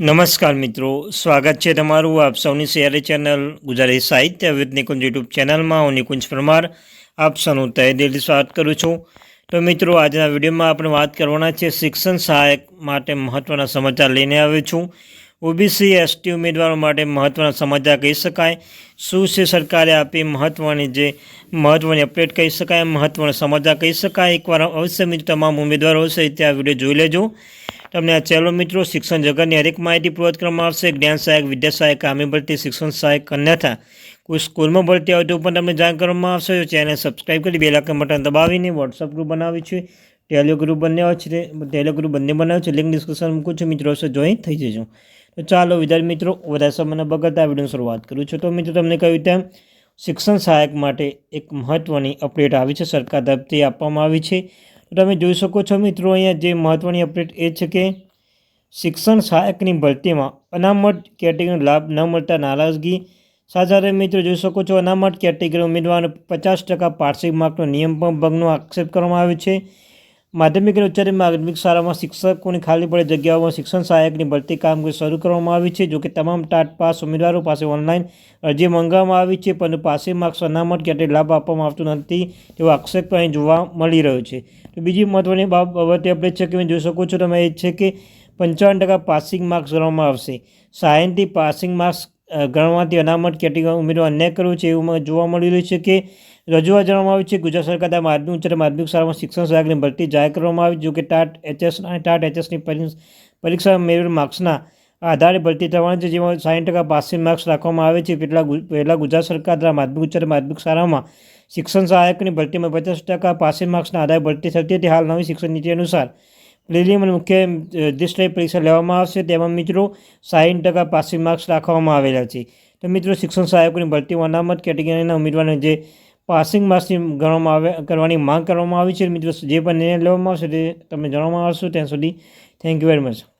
નમસ્કાર મિત્રો, સ્વાગત છે તમારું આપ સૌની શેરી ચેનલ ગુજરાતી સાહિત્ય વિદ નિકુંજ યુટ્યુબ ચેનલમાં. હું નિકુંજ પરમાર, આપ સૌનું તહે દિલથી સ્વાગત કરું છું. તો મિત્રો, આજના વિડીયોમાં આપણે વાત કરવાના છે શિક્ષણ સહાયક માટે મહત્ત્વના સમાચાર લઈને આવ્યો છું. ઓબીસી એસટી ઉમેદવારો માટે મહત્ત્વના સમાચાર કહી શકાય. શું છે સરકારે આપી મહત્ત્વની જે મહત્ત્વની અપડેટ કહી શકાય મહત્ત્વના સમાચાર કહી શકાય. એકવાર અવશ્ય મિત્રો તમામ ઉમેદવારો હશે ત્યાં વીડિયો જોઈ લેજો. તમને આ ચેલો મિત્રો શિક્ષણ જગતની હરેક માહિતી પૂર્વત કરવામાં આવશે. જ્ઞાન સહાયક, વિદ્યા સહાયક કામી ભરતી, શિક્ષણ સહાયક અન્યથા કોઈ સ્કૂલમાં ભરતી હોય તો પણ તમને જાણ કરવામાં આવશે. ચેનલ સબસ્ક્રાઈબ કરી બે લાખ બટન દબાવીને વોટ્સઅપ ગ્રુપ બનાવી છે. ટેલિયો ગ્રુપ બંને છે. ટેલિયો ગ્રુપ બંને બનાવ્યું છે. લિંક ડિસ્ક્રિપ્શન મૂકું છું. મિત્રો જોઈન થઈ જજો. ચાલો વિદ્યાર્થી મિત્રો, વધારે સમયના બગડતા વીડિયો શરૂઆત કરું છું. તો મિત્રો, તમને કહ્યું તેમ શિક્ષણ સહાયક માટે એક મહત્ત્વની અપડેટ આવી છે, સરકાર તરફથી આપવામાં આવી છે. તમે જોઈ શકો છો મિત્રો, અહીંયા જે મહત્ત્વની અપડેટ એ છે કે શિક્ષણ સહાયકની ભરતીમાં અનામત કેટેગરીનો લાભ ન મળતા નારાજગી. સાથે મિત્રો, જોઈ શકો છો અનામત કેટેગરી ઉમેદવારને પચાસ ટકા પાર્ષિક માર્કનો નિયમ પણ ભંગનો આક્ષેપ કરવામાં આવ્યો છે. માધ્યમિક અને ઉચ્ચ માધ્યમિક શાળામાં શિક્ષકોની ખાલી પડે જગ્યાઓમાં શિક્ષણ સહાયકની ભરતી કામગીરી શરૂ કરવામાં આવી છે જોકે તમામ ટાટ પાસ ઉમેદવારો પાસે ઓનલાઈન અરજી મંગાવવામાં આવી છે, પરંતુ પાસે માર્ક્સ અનામત કેટેગરી લાભ આપવામાં આવતો નથી તેવો આક્ષેપ અહીં જોવા મળી રહ્યો છે. તો બીજી મહત્ત્વની બાબતે આપણે છે કે જોઈ શકો છો, તમે એ છે કે પંચાવન ટકા પાસિંગ માર્ક્સ ગણવામાં આવશે. સાયન્સથી પાસિંગ માર્ક્સ ગણવાથી અનામત કેટેગરી ઉમેરવા ન કરવું છે એવું જોવા મળી રહ્યું છે કે રજૂઆત જણાવવામાં આવી છે ગુજરાત સરકાર દ્વારા માધ્યમિક, ઉચ્ચતર માધ્યમિક શાળામાં શિક્ષણ સહાયકની ભરતી જાહેર કરવામાં આવી જો કે ટાટ એચએસ અને ટાટ એચએસની પરીક્ષા મેળવેલ માર્ક્સના આધારે ભરતી થવાની છે, જેમાં સાઠ ટકા પાસિંગ માર્ક્સ રાખવામાં આવે છે. પહેલાં પહેલાં ગુજરાત સરકાર દ્વારા માધ્યમિક, ઉચ્ચતર માધ્યમિક શાળામાં શિક્ષણ સહાયકની ભરતીમાં પચાસ ટકા પાસિંગ માર્ક્સના આધારે ભરતી થતી હતી. હાલ નવી શિક્ષણ નીતિ અનુસાર પ્રિલિમ અને મુખ્ય નિર્દિષ્ટ પરીક્ષા લેવામાં આવશે. તેમાં મિત્રો સાઠ ટકા પાસિંગ માર્ક્સ રાખવામાં આવેલા છે. તો મિત્રો શિક્ષણ સહાયકોની ભરતીમાં અનામત કેટેગરીના ઉમેદવારને જે પાસિંગ માર્ક્સની ગણવામાં આવે, કરવાની માંગ કરવામાં આવી છે. મિત્રો જે પણ નિર્ણય લેવામાં આવશે તે તમે જણાવવામાં આવશો. ત્યાં સુધી થેન્ક યુ વેરી મચ